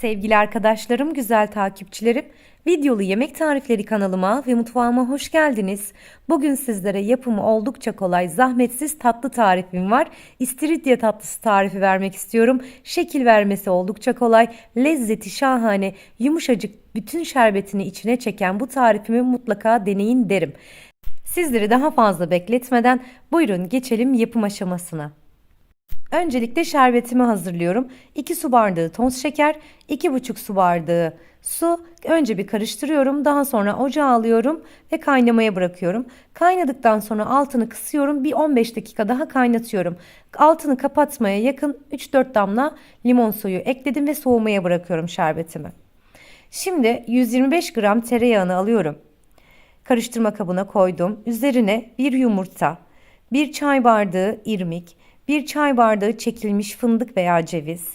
Sevgili arkadaşlarım, güzel takipçilerim, videolu yemek tarifleri kanalıma ve mutfağıma hoş geldiniz. Bugün sizlere yapımı oldukça kolay, zahmetsiz tatlı tarifim var. İstiridye tatlısı tarifi vermek istiyorum. Şekil vermesi oldukça kolay, lezzeti şahane, yumuşacık bütün şerbetini içine çeken bu tarifimi mutlaka deneyin derim. Sizleri daha fazla bekletmeden buyurun geçelim yapım aşamasına. Öncelikle şerbetimi hazırlıyorum. 2 su bardağı toz şeker, 2,5 su bardağı su. Önce bir karıştırıyorum. Daha sonra ocağa alıyorum ve kaynamaya bırakıyorum. Kaynadıktan sonra altını kısıyorum. Bir 15 dakika daha kaynatıyorum. Altını kapatmaya yakın 3-4 damla limon suyu ekledim ve soğumaya bırakıyorum şerbetimi. Şimdi 125 gram tereyağını alıyorum. Karıştırma kabına koydum. Üzerine bir yumurta, bir çay bardağı irmik, 1 çay bardağı çekilmiş fındık veya ceviz,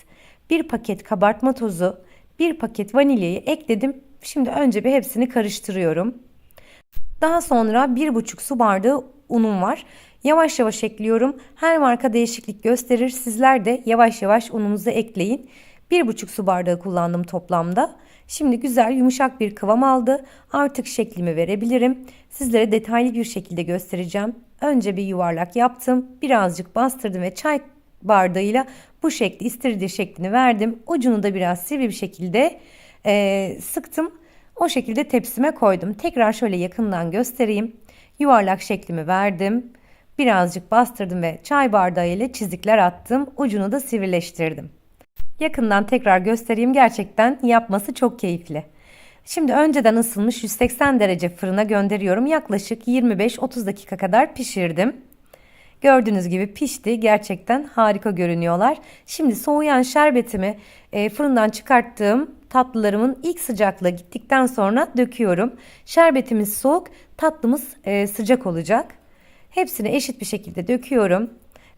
1 paket kabartma tozu, 1 paket vanilyayı ekledim. Şimdi önce bir hepsini karıştırıyorum. Daha sonra 1,5 su bardağı unum var. Yavaş yavaş ekliyorum. Her marka değişiklik gösterir. Sizler de yavaş yavaş ununuzu ekleyin. 1,5 su bardağı kullandım toplamda. Şimdi güzel yumuşak bir kıvam aldı. Artık şeklimi verebilirim. Sizlere detaylı bir şekilde göstereceğim. Önce bir yuvarlak yaptım. Birazcık bastırdım ve çay bardağıyla bu şekli istirdiği şeklini verdim. Ucunu da biraz sivri bir şekilde e, sıktım. O şekilde tepsime koydum. Tekrar şöyle yakından göstereyim. Yuvarlak şeklimi verdim. Birazcık bastırdım ve çay bardağı ile çizikler attım. Ucunu da sivrileştirdim. Yakından tekrar göstereyim. Gerçekten yapması çok keyifli. Şimdi önceden ısınmış 180 derece fırına gönderiyorum. Yaklaşık 25-30 dakika kadar pişirdim. Gördüğünüz gibi pişti. Gerçekten harika görünüyorlar. Şimdi soğuyan şerbetimi e, fırından çıkarttığım tatlılarımın ilk sıcaklığı gittikten sonra döküyorum. Şerbetimiz soğuk, tatlımız e, sıcak olacak. Hepsini eşit bir şekilde döküyorum.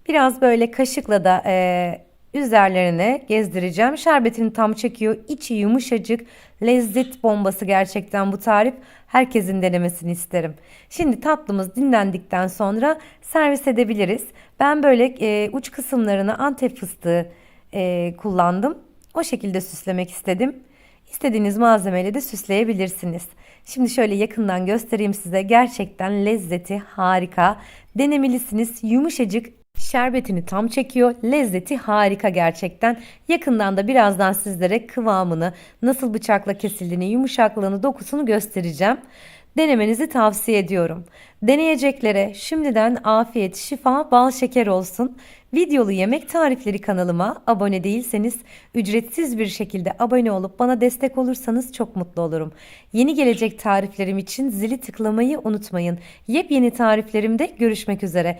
Biraz böyle kaşıkla da e, üzerlerine gezdireceğim. Şerbetini tam çekiyor. İçi yumuşacık. Lezzet bombası gerçekten bu tarif. Herkesin denemesini isterim. Şimdi tatlımız dinlendikten sonra servis edebiliriz. Ben böyle e, uç kısımlarını antep fıstığı e, kullandım. O şekilde süslemek istedim. İstediğiniz malzemeyle de süsleyebilirsiniz. Şimdi şöyle yakından göstereyim size. Gerçekten lezzeti harika. Denemelisiniz. Yumuşacık Şerbetini tam çekiyor. Lezzeti harika gerçekten. Yakından da birazdan sizlere kıvamını, nasıl bıçakla kesildiğini, yumuşaklığını, dokusunu göstereceğim. Denemenizi tavsiye ediyorum. Deneyeceklere şimdiden afiyet, şifa, bal şeker olsun. Videolu yemek tarifleri kanalıma abone değilseniz ücretsiz bir şekilde abone olup bana destek olursanız çok mutlu olurum. Yeni gelecek tariflerim için zili tıklamayı unutmayın. Yepyeni tariflerimde görüşmek üzere.